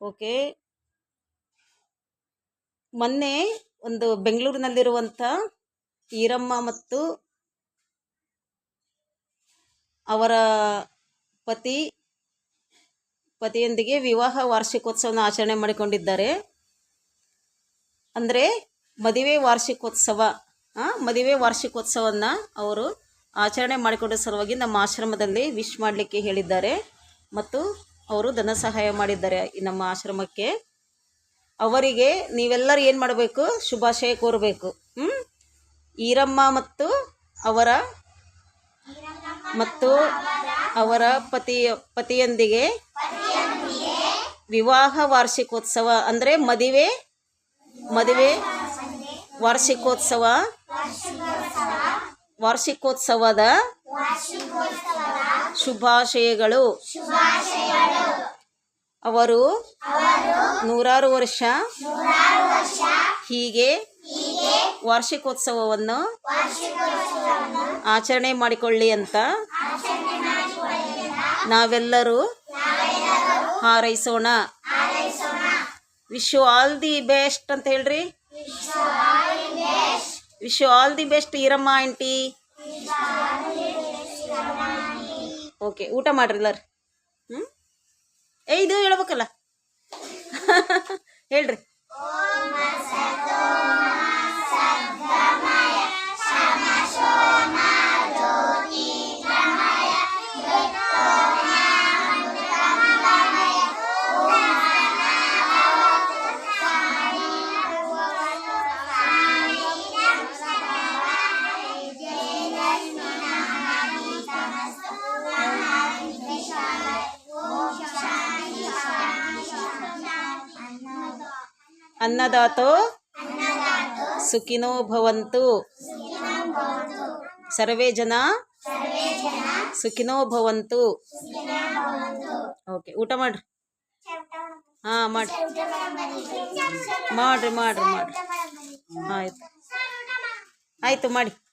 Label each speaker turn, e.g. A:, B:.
A: Okay. ಮೊನ್ನೆ ಒಂದು ಬೆಂಗಳೂರಿನಲ್ಲಿರುವಂಥ ಈರಮ್ಮ ಮತ್ತು ಅವರ ಪತಿ, ಪತಿಯೊಂದಿಗೆ ವಿವಾಹ ವಾರ್ಷಿಕೋತ್ಸವನ ಆಚರಣೆ ಮಾಡಿಕೊಂಡಿದ್ದಾರೆ. ಅಂದರೆ ಮದುವೆ ವಾರ್ಷಿಕೋತ್ಸವ ಮದುವೆ ವಾರ್ಷಿಕೋತ್ಸವವನ್ನು ಅವರು ಆಚರಣೆ ಮಾಡಿಕೊಂಡ ಸಲುವಾಗಿ ನಮ್ಮ ಆಶ್ರಮದಲ್ಲಿ ವಿಶ್ ಮಾಡಲಿಕ್ಕೆ ಹೇಳಿದ್ದಾರೆ. ಮತ್ತು ಅವರು ಧನ ಸಹಾಯ ಮಾಡಿದ್ದಾರೆ ನಮ್ಮ ಆಶ್ರಮಕ್ಕೆ. ಅವರಿಗೆ ನೀವೆಲ್ಲರೂ ಏನು ಮಾಡಬೇಕು? ಶುಭಾಶಯ ಕೋರಬೇಕು. ಹ್ಞೂ ಈರಮ್ಮ ಮತ್ತು ಅವರ ಮತ್ತು ಅವರ ಪತಿ, ಪತಿಯೊಂದಿಗೆ ವಿವಾಹ ವಾರ್ಷಿಕೋತ್ಸವ ಅಂದರೆ ಮದುವೆ ಮದುವೆ ವಾರ್ಷಿಕೋತ್ಸವ, ವಾರ್ಷಿಕೋತ್ಸವದ ಶುಭಾಶಯಗಳು. ಅವರು ನೂರಾರು ವರ್ಷ ಹೀಗೆ ವಾರ್ಷಿಕೋತ್ಸವವನ್ನು ಆಚರಣೆ ಮಾಡಿಕೊಳ್ಳಿ ಅಂತ ನಾವೆಲ್ಲರೂ ಹಾರೈಸೋಣ. Wish you all the best ಅಂತ ಹೇಳ್ರಿ. Wish you all the best Eeramma aunty. Okay ಊಟ ಮಾಡ್ರಿ ಎಲ್ಲರು ಹ್ಞೂ ಏ ಇದು ಹೇಳ್ಬೇಕಲ್ಲ. ಹೇಳ್ರಿ. ಅನ್ನದಾತೋ? ಸುಖಿನೋ ಭವಂತು. ಸರ್ವೇ ಜನ? ಸುಖಿನೋ ಭವಂತು. ಓಕೆ ಊಟ ಮಾಡ್ರಿ. ಹಾಂ ಮಾಡ್ರಿ. ಮಾಡ್ರಿ ಮಾಡ್ರಿ ಮಾಡ್ರಿ. ಆಯ್ತು. ಆಯಿತು ಮಾಡಿ.